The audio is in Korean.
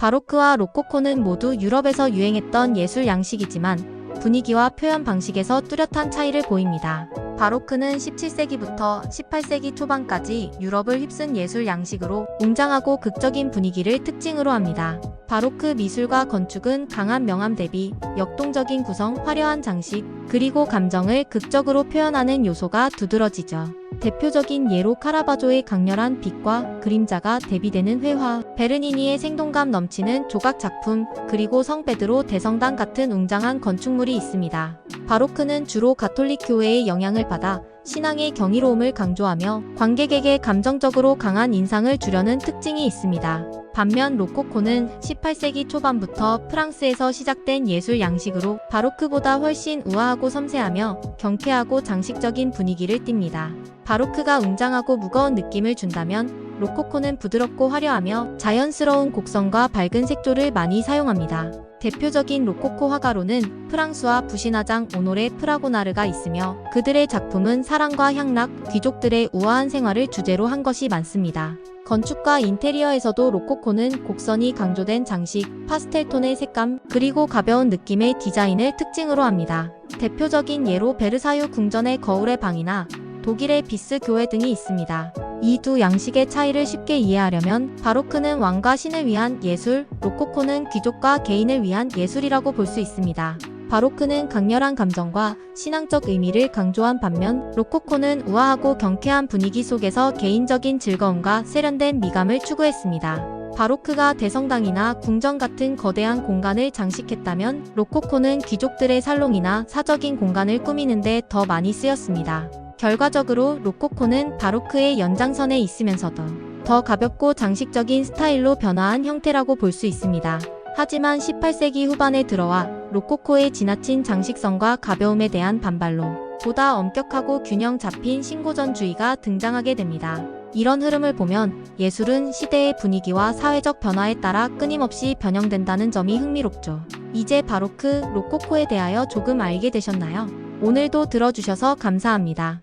바로크와 로코코는 모두 유럽에서 유행했던 예술 양식이지만 분위기와 표현 방식에서 뚜렷한 차이를 보입니다. 바로크는 17세기부터 18세기 초반까지 유럽을 휩쓴 예술 양식으로 웅장하고 극적인 분위기를 특징으로 합니다. 바로크 미술과 건축은 강한 명암 대비, 역동적인 구성, 화려한 장식, 그리고 감정을 극적으로 표현하는 요소가 두드러지죠. 대표적인 예로 카라바조의 강렬한 빛과 그림자가 대비되는 회화, 베르니니의 생동감 넘치는 조각 작품, 그리고 성베드로 대성당 같은 웅장한 건축물이 있습니다. 바로크는 주로 가톨릭 교회의 영향을 받아 신앙의 경이로움을 강조하며 관객에게 감정적으로 강한 인상을 주려는 특징이 있습니다. 반면 로코코는 18세기 초반부터 프랑스에서 시작된 예술 양식으로 바로크보다 훨씬 우아하고 섬세하며 경쾌하고 장식적인 분위기를 띱니다. 바로크가 웅장하고 무거운 느낌을 준다면 로코코는 부드럽고 화려하며 자연스러운 곡선과 밝은 색조를 많이 사용합니다. 대표적인 로코코 화가로는 프랑스와 부신화장 오노레 프라고나르가 있으며 그들의 작품은 사랑과 향락, 귀족들의 우아한 생활을 주제로 한 것이 많습니다. 건축과 인테리어에서도 로코코는 곡선이 강조된 장식, 파스텔톤의 색감, 그리고 가벼운 느낌의 디자인을 특징으로 합니다. 대표적인 예로 베르사유 궁전의 거울의 방이나 독일의 비스 교회 등이 있습니다. 이 두 양식의 차이를 쉽게 이해하려면 바로크는 왕과 신을 위한 예술, 로코코는 귀족과 개인을 위한 예술이라고 볼 수 있습니다. 바로크는 강렬한 감정과 신앙적 의미를 강조한 반면 로코코는 우아하고 경쾌한 분위기 속에서 개인적인 즐거움과 세련된 미감을 추구했습니다. 바로크가 대성당이나 궁전 같은 거대한 공간을 장식했다면 로코코는 귀족들의 살롱이나 사적인 공간을 꾸미는데 더 많이 쓰였습니다. 결과적으로 로코코는 바로크의 연장선에 있으면서도 더 가볍고 장식적인 스타일로 변화한 형태라고 볼 수 있습니다. 하지만 18세기 후반에 들어와 로코코의 지나친 장식성과 가벼움에 대한 반발로 보다 엄격하고 균형 잡힌 신고전주의가 등장하게 됩니다. 이런 흐름을 보면 예술은 시대의 분위기와 사회적 변화에 따라 끊임없이 변형된다는 점이 흥미롭죠. 이제 바로크, 로코코에 대하여 조금 알게 되셨나요? 오늘도 들어주셔서 감사합니다.